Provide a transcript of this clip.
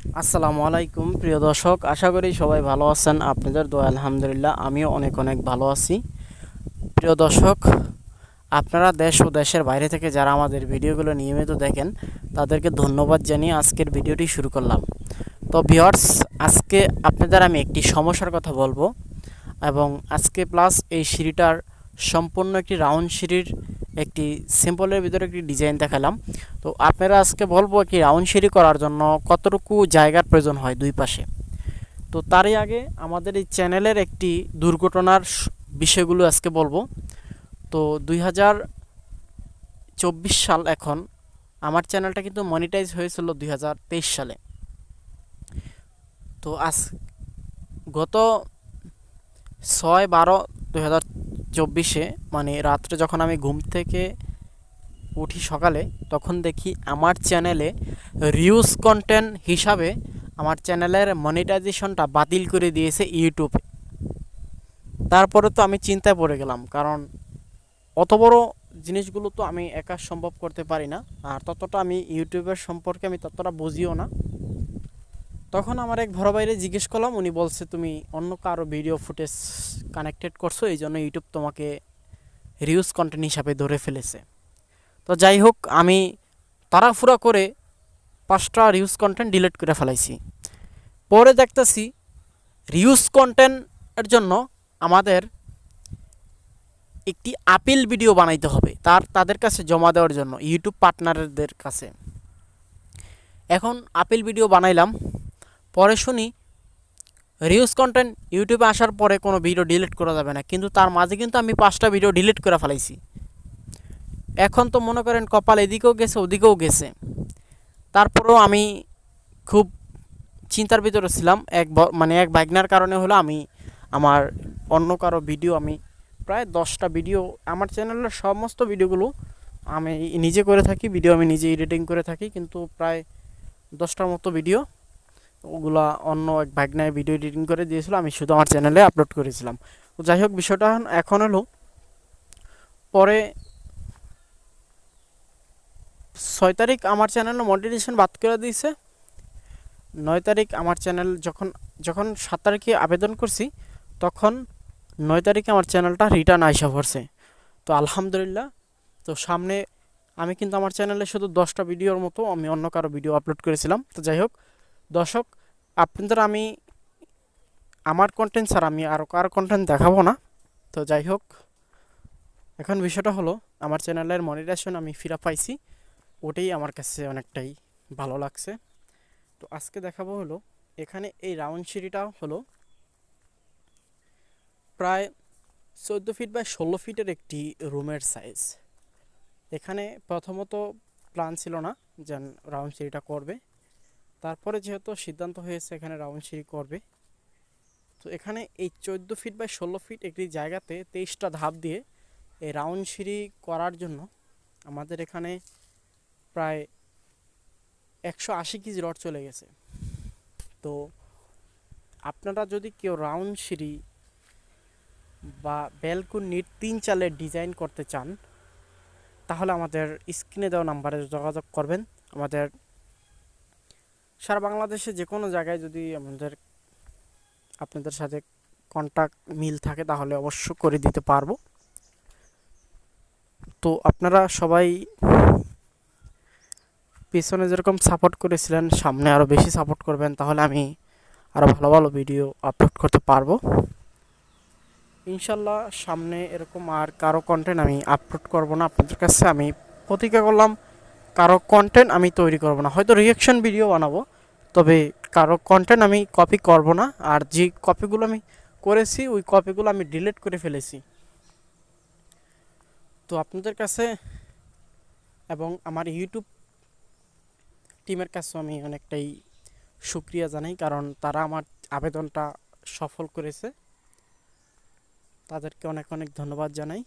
আসসালামু আলাইকুম, প্রিয় দর্শক, আশা করি সবাই ভালো আছেন। আপনাদের দোয়া, আলহামদুলিল্লাহ, আমিও অনেক অনেক ভালো আছি। প্রিয় দর্শক, আপনারা দেশ ও দেশের বাইরে থেকে যারা আমাদের ভিডিওগুলো নিয়মিত দেখেন, তাদেরকে ধন্যবাদ জানিয়ে আজকের ভিডিওটি শুরু করলাম। তো ভিওয়ার্স আজকে আপনাদের আমি একটি সমস্যার কথা বলব এবং আজকে প্লাস এই সিঁড়িটার সম্পূর্ণ একটি রাউন্ড সিঁড়ির একটি সিম্পলের ভিতরে একটি ডিজাইন দেখালাম। তো আপনারা আজকে বলব কি রাউন্ড সিঁড়ি করার জন্য কতটুকু জায়গার প্রয়োজন হয় দুই পাশে। তো তারই আগে আমাদের এই চ্যানেলের একটি দুর্ঘটনার বিষয়গুলো আজকে বলব। তো দুই হাজার চব্বিশ সাল এখন আমার চ্যানেলটা কিন্তু মনিটাইজ হয়েছিল দুই হাজার তেইশ সালে। তো আজ গত ছয় বারো দুই চব্বিশে মানে রাত্রে যখন আমি ঘুম থেকে উঠি সকালে, তখন দেখি আমার চ্যানেলে রিউজ কন্টেন্ট হিসাবে আমার চ্যানেলের মনিটাইজেশনটা বাতিল করে দিয়েছে ইউটিউবে তারপরে তো আমি চিন্তায় পড়ে গেলাম, কারণ অত বড় জিনিসগুলো তো আমি একা সম্ভব করতে পারি না, আর ততটা আমি ইউটিউবের সম্পর্কে আমি ততটা বুঝিও না। তখন আমার এক বড় বাইরে জিজ্ঞেস করলাম, উনি বলছে, তুমি অন্য কারও ভিডিও ফুটেজ কানেক্টেড করছ এই জন্য ইউটিউব তোমাকে রিউজ কন্টেন্ট হিসাবে ধরে ফেলেছে। তো যাই হোক, আমি তাড়াফুড়া করে পাঁচটা রিউজ কন্টেন্ট ডিলিট করে ফেলাইছি। পরে দেখতেছি রিউজ কন্টেন্টের জন্য আমাদের একটি আপিল ভিডিও বানাইতে হবে, তার, তাদের কাছে জমা দেওয়ার জন্য ইউটিউব পার্টনারদের কাছে। এখন আপিল ভিডিও বানাইলাম। পরে শুনি রিউজ কন্টেন্ট ইউটিউবে আসার পরে কোনো ভিডিও ডিলিট করা যাবে না। কিন্তু তার মাঝে কিন্তু আমি পাঁচটা ভিডিও ডিলিট করে ফেলাইছি। এখন তো মনে করেন কপাল এদিকেও গেছে, ওদিকেও গেছে। তারপরেও আমি খুব চিন্তার ভিতরে ছিলাম। এক মানে এক বাগনার কারণে হলো আমি, আমার অন্য কারও ভিডিও আমি প্রায় দশটা ভিডিও আমার চ্যানেলের সমস্ত ভিডিওগুলো আমি নিজে করে থাকি ভিডিও আমি নিজে এডিটিং করে থাকি। কিন্তু প্রায় দশটার মতো ভিডিও ওগুলা অন্য এক ভাগনায় ভিডিও এডিটিং করে দিয়েছিল, আমি শুধু আমার চ্যানেলে আপলোড করেছিলাম। তো যাই হোক, বিষয়টা এখন হলো, পরে ছয় তারিখ আমার চ্যানেলে মডিটেশন বাদ করে দিয়েছে। নয় তারিখ আমার চ্যানেল যখন যখন সাত তারিখে আবেদন করছি, তখন নয় তারিখে আমার চ্যানেলটা রিটার্ন আইসা পড়ছে। তো আলহামদুলিল্লাহ, তো সামনে আমি কিন্তু আমার চ্যানেলে শুধু দশটা ভিডিওর মতো আমি অন্য কারও ভিডিও আপলোড করেছিলাম। তো যাই হোক দর্শক, আপনাদের আমি, আমার কন্টেন্ট ছাড়া আমি আরও কার কন্টেন্ট দেখাবো না। তো যাই হোক, এখন বিষয়টা হলো, আমার চ্যানেলের মনিটাইজেশন আমি ফিরা পাইছি। ওটাই আমার কাছে অনেকটাই ভালো লাগছে। তো আজকে দেখাবো হলো, এখানে এই রাউন্ড সিঁড়িটা হলো প্রায় চোদ্দ ফিট বাই ষোলো ফিটের একটি রুমের সাইজ এখানে প্রথমত প্ল্যান ছিল না যে রাউন্ড সিঁড়িটা করবে। তারপরে যেহেতু সিদ্ধান্ত হয়েছে এখানে রাউন্ড সিঁড়ি করবে, তো এখানে এই চোদ্দ ফিট বাই ষোলো ফিট একটি জায়গাতে তেইশটা ধাপ দিয়ে এই রাউন্ড সিঁড়ি করার জন্য আমাদের এখানে প্রায় একশো আশি কেজি রড চলে গেছে। তো আপনারা যদি কেউ রাউন্ড সিঁড়ি বা ব্যালকনির তিন চালের ডিজাইন করতে চান, তাহলে আমাদের স্ক্রিনে দেওয়া নাম্বারে যোগাযোগ করবেন। আমাদের সারা বাংলাদেশে যে কোনো জায়গায় যদি আমাদের আপনাদের সাথে কন্টাক্ট মিল থাকে, তাহলে অবশ্য করে দিতে পারব। তো আপনারা সবাই পিছনে যেরকম সাপোর্ট করেছিলেন, সামনে আরও বেশি সাপোর্ট করবেন, তাহলে আমি আরও ভালো ভালো ভিডিও আপলোড করতে পারব। ইনশাল্লাহ সামনে এরকম আর কারও কন্টেন্ট আমি আপলোড করব না। আপনাদের কাছে আমি প্রতিজ্ঞা করলাম কারও কন্টেন্ট আমি তৈরি করব না। হয়তো রিয়েকশন ভিডিও বানাবো, তবে কারও কন্টেন্ট আমি কপি করব না। আর যে কপিগুলো আমি করেছি, ওই কপিগুলো আমি ডিলিট করে ফেলেছি। তো আপনাদের কাছে এবং আমার ইউটিউব টিমের কাছেও আমি অনেকটাই সুক্রিয়া জানাই, কারণ তারা আমার আবেদনটা সফল করেছে। তাদেরকে অনেক অনেক ধন্যবাদ জানাই।